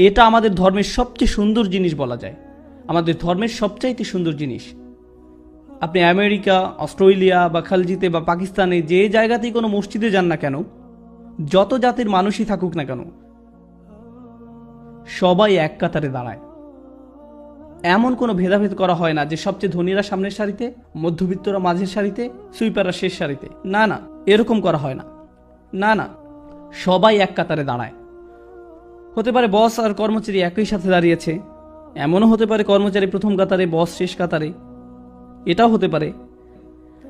এটা আমাদের ধর্মের সবচেয়ে সুন্দর জিনিস বলা যায়। আমাদের ধর্মের সবচাইতে সুন্দর জিনিস। আপনি আমেরিকা, অস্ট্রেলিয়া বা খালজিতে বা পাকিস্তানে যে জায়গাতেই কোনো মসজিদে যান না কেন, যত জাতির মানুষই থাকুক না কেন, সবাই এক কাতারে দাঁড়ায়। এমন কোনো ভেদাভেদ করা হয় না যে সবচেয়ে ধনীরা সামনের সারিতে, মধ্যবিত্তরা মাঝের সারিতে, সুইপাররা শেষ সারিতে। না না, এরকম করা হয় না। না না, সবাই এক কাতারে দাঁড়ায়। হতে পারে বস আর কর্মচারী একই সাথে দাঁড়িয়েছে। এমনও হতে পারে কর্মচারী প্রথম কাতারে, বস শেষ কাতারে। এটাও হতে পারে।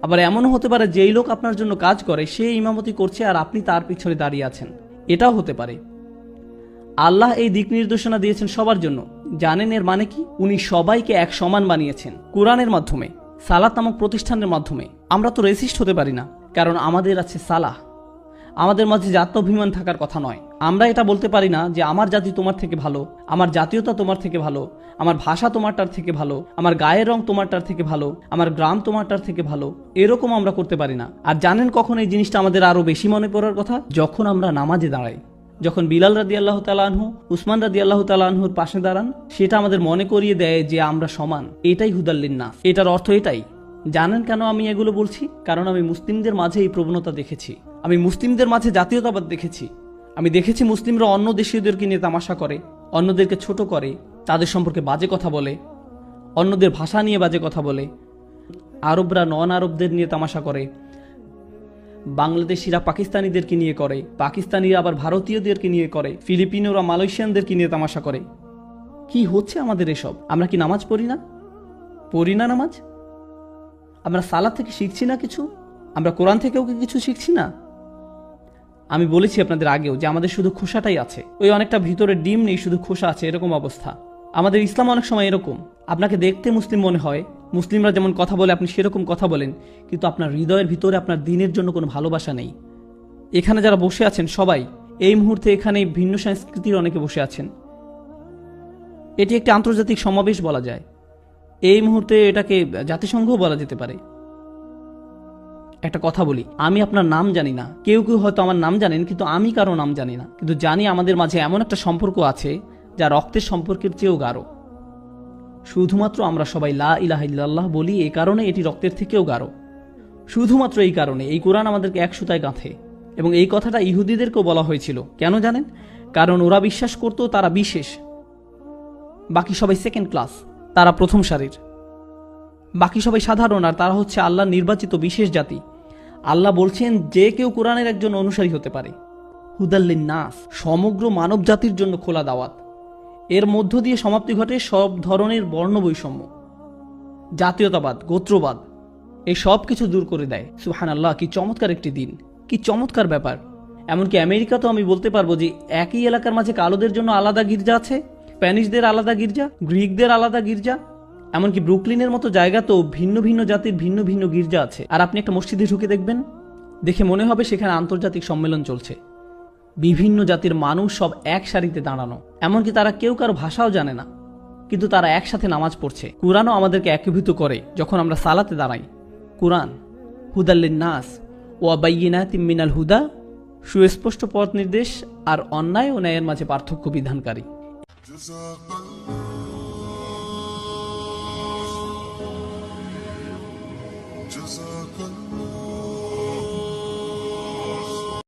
আবার এমনও হতে পারে যেই লোক আপনার জন্য কাজ করে, সে ইমামতি করছে আর আপনি তার পিছনে দাঁড়িয়ে আছেন। এটাও হতে পারে। আল্লাহ এই দিক নির্দেশনা দিয়েছেন সবার জন্য। জানেন এর মানে কি? উনি সবাইকে এক সমান বানিয়েছেন, কোরআনের মাধ্যমে, সালাত নামক প্রতিষ্ঠানের মাধ্যমে। আমরা তো রেসিস্ট হতে পারি না, কারণ আমাদের আছে সালাহ। আমাদের মাঝে জাত্যাভিমান থাকার কথা নয়। আমরা এটা বলতে পারি না যে আমার জাতি তোমার থেকে ভালো, আমার জাতীয়তা তোমার থেকে ভালো, আমার ভাষা তোমারটার থেকে ভালো, আমার গায়ের রং তোমারটার থেকে ভালো, আমার গ্রাম তোমারটার থেকে ভালো, এরকম আমরা করতে পারি না। আর জানেন কখন এই জিনিসটা আমাদের আরও বেশি মনে পড়ার কথা? যখন আমরা নামাজে দাঁড়াই, যখন বিলাল রাদি আল্লাহ তালাহু উসমান রাদি আল্লাহ তালাহুর পাশে দাঁড়ান, সেটা আমাদের মনে করিয়ে দেয় যে আমরা সমান। এটাই হুদাল্লিন না এটার অর্থ এটাই। জানেন কেন আমি এগুলো বলছি? কারণ আমি মুসলিমদের মাঝে এই প্রবণতা দেখেছি। আমি মুসলিমদের মাঝে জাতীয়তাবাদ দেখেছি। আমি দেখেছি মুসলিমরা অন্য দেশীয়দেরকে নিয়ে তামাশা করে, অন্যদেরকে ছোট করে, তাদের সম্পর্কে বাজে কথা বলে, অন্যদের ভাষা নিয়ে বাজে কথা বলে। আরবরা নন আরবদের নিয়ে তামাশা করে, বাংলাদেশিরা পাকিস্তানিদেরকে নিয়ে করে, পাকিস্তানিরা আবার ভারতীয়দেরকে নিয়ে করে, ফিলিপিনোরা মালয়েশিয়ানদেরকে নিয়ে তামাশা করে। কি হচ্ছে আমাদের এসব? আমরা কি নামাজ পড়ি না? পড়ি না নামাজ? আমরা সালাদ থেকে শিখছি না কিছু? আমরা কোরআন থেকেও কি কিছু শিখছি না? আমি বলেছি আপনাদের আগেও যে আমাদের শুধু খোসাটাই আছে। ওই অনেকটা ভিতরে ডিম নেই, শুধু খোসা আছে, এরকম অবস্থা। আমাদের ইসলাম অনেক সময় এরকম। আপনাকে দেখতে মুসলিম মনে হয়, মুসলিমরা যেমন কথা বলে, আপনি সেরকম কথা বলেন, কিন্তু আপনার হৃদয়ের ভিতরে আপনার দিনের জন্য কোনো ভালোবাসা নেই। এখানে যারা বসে আছেন সবাই, এই মুহূর্তে এখানে ভিন্ন সংস্কৃতির অনেকে বসে আছেন। এটি একটি আন্তর্জাতিক সমাবেশ বলা যায়। এই মুহূর্তে এটাকে জাতিসংঘও বলা যেতে পারে। একটা কথা বলি, আমি আপনার নাম জানি না। কেউ কেউ হয়তো আমার নাম জানেন, কিন্তু আমি কারও নাম জানি না। কিন্তু জানি আমাদের মাঝে এমন একটা সম্পর্ক আছে, যা রক্তের সম্পর্কের চেয়েও গাঢ়। শুধুমাত্র আমরা সবাই লা ইলাহা ইল্লাল্লাহ বলি এই কারণে এটি রক্তের থেকেও গাঢ়। শুধুমাত্র এই কারণে, এই কোরআন আমাদেরকে এক সুতায় গাঁথে। এবং এই কথাটা ইহুদিদেরকেও বলা হয়েছিল, কেন জানেন? কারণ ওরা বিশ্বাস করতো তারা বিশেষ। বাকি সবাই সেকেন্ড ক্লাস তারা প্রথম সারির। বাকি সবাই সাধারণ, আর তারা হচ্ছে আল্লাহর নির্বাচিত বিশেষ জাতি। আল্লাহ বলছেন, যে কেউ কোরআনের একজন অনুসারী হতে পারে। হুদাল্লিন নাস সমগ্র মানব জাতির জন্য খোলা দাওয়াত। এর মধ্য দিয়ে সমাপ্তি ঘটে সব ধরনের বর্ণ বৈষম্য জাতীয়তাবাদ, গোত্রবাদ, এই সব কিছু দূর করে দেয়। সুহান আল্লাহ কি চমৎকার একটি দিন, কি চমৎকার ব্যাপার। এমনকি আমেরিকাতেও আমি বলতে পারব যে, একই এলাকার মাঝে কালোদের জন্য আলাদা গির্জা আছে, স্প্যানিশদের আলাদা গির্জা, গ্রিকদের আলাদা গির্জা এমনকি ব্রুকলিনের মতো জায়গাতেও ভিন্ন ভিন্ন জাতির ভিন্ন ভিন্ন গির্জা আছে। আর আপনি একটা মসজিদে ঢুকে দেখবেন, দেখে মনে হবে সেখানে আন্তর্জাতিক সম্মেলন চলছে। বিভিন্ন জাতির মানুষ সব এক সারিতে দাঁড়ানো। এমনকি তারা কেউ কারও ভাষাও জানে না, কিন্তু তারা একসাথে নামাজ পড়ছে। কোরআনও আমাদেরকে একীভূত করে যখন আমরা সালাতে দাঁড়াই। কোরআন হুদাল্লিন নাস ওয়াবাইনাত মিনাল হুদা, সুস্পষ্ট পথ নির্দেশ আর অন্যায় ও ন্যায়ের মাঝে পার্থক্য বিধানকারী।